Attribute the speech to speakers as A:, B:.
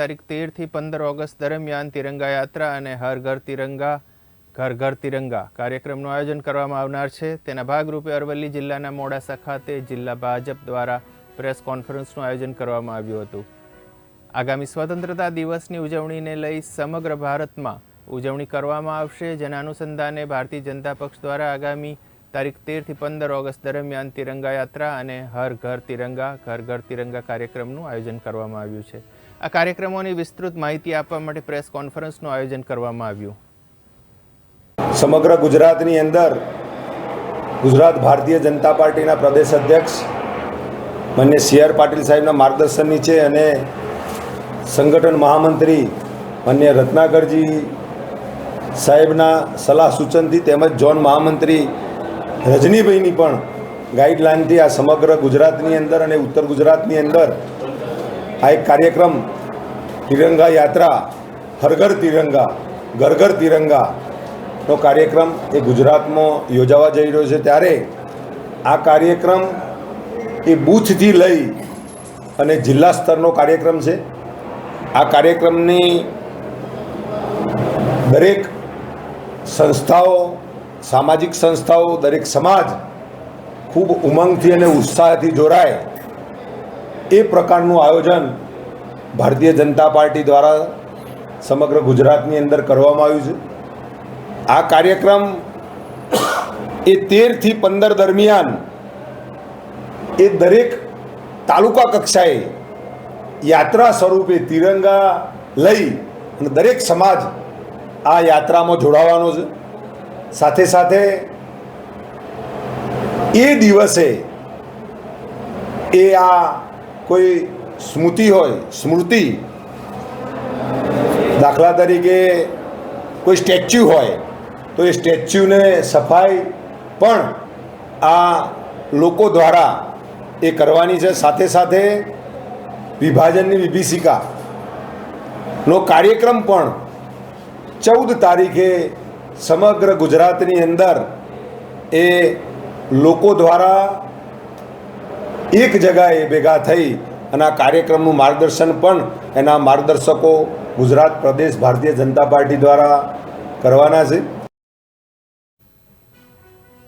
A: તારીખ તેરથી પંદર ઓગસ્ટ દરમિયાન તિરંગા યાત્રા અને હર ઘર તિરંગા, ઘર ઘર તિરંગા કાર્યક્રમનું આયોજન કરવામાં આવનાર છે. તેના ભાગરૂપે અરવલ્લી જિલ્લાના મોડાસા ખાતે જિલ્લા ભાજપ દ્વારા પ્રેસ કોન્ફરન્સનું આયોજન કરવામાં આવ્યું હતું. આગામી સ્વતંત્રતા દિવસની ઉજવણીને લઈ સમગ્ર ભારતમાં ઉજવણી કરવામાં આવશે. જેના અનુસંધાને ભારતીય જનતા પક્ષ દ્વારા આગામી તારીખ તેરથી પંદર ઓગસ્ટ દરમિયાન તિરંગા યાત્રા અને હર ઘર તિરંગા, ઘર ઘર તિરંગા કાર્યક્રમનું આયોજન કરવામાં આવ્યું છે. આ કાર્યક્રમોની વિસ્તૃત માહિતી આપવા માટે પ્રેસ કોન્ફરન્સનું આયોજન કરવામાં આવ્યું.
B: સમગ્ર ગુજરાતની અંદર ગુજરાત ભારતીય જનતા પાર્ટીના પ્રદેશ અધ્યક્ષ, માન્ય સી આર પાટીલ સાહેબના માર્ગદર્શન નીચે અને સંગઠન મહામંત્રી માન્ય રત્નાકરજી સાહેબના સલાહ સૂચનથી તેમજ ઝોન મહામંત્રી રજનીભાઈની પણ ગાઈડલાઇનથી આ સમગ્ર ગુજરાતની અંદર અને ઉત્તર ગુજરાતની અંદર આ એક કાર્યક્રમ તિરંગા યાત્રા, હરઘર તિરંગા ઘર ઘર તિરંગા નો કાર્યક્રમ એ ગુજરાતમાં યોજાવા જઈ રહ્યો છે. ત્યારે આ કાર્યક્રમ એ બૂથથી લઈ અને જિલ્લા સ્તરનો કાર્યક્રમ છે. આ કાર્યક્રમની દરેક સંસ્થાઓ, સામાજિક સંસ્થાઓ, દરેક સમાજ ખૂબ ઉમંગથી અને ઉત્સાહથી જોડાય. એ પ્રકારનું આયોજન ભારતીય જનતા પાર્ટી દ્વારા સમગ્ર ગુજરાતની અંદર કરવામાં આવ્યું છે. આ કાર્યક્રમ એ તેરથી પંદર દરમિયાન એ દરેક તાલુકા કક્ષાએ યાત્રા સ્વરૂપે તિરંગા લઈ અને દરેક સમાજ આ યાત્રામાં જોડાવાનો છે. સાથે સાથે એ દિવસે એ આ કોઈ સ્મૃતિ હોય, સ્મૃતિ, દાખલા તરીકે કોઈ સ્ટેચ્યુ હોય, તો એ સ્ટેચ્યુને સફાઈ પણ આ લોકો દ્વારા એ કરવાની છે. સાથે સાથે વિભાજનની વિભીષિકા નો કાર્યક્રમ પણ ચૌદ તારીખે સમગ્ર ગુજરાતની અંદર એ લોકો દ્વારા એક જગાએ ભેગા થઈ અને આ કાર્યક્રમનું માર્ગદર્શન પણ એના માર્ગદર્શકો ગુજરાત પ્રદેશ ભારતીય જનતા પાર્ટી દ્વારા કરવાના છે.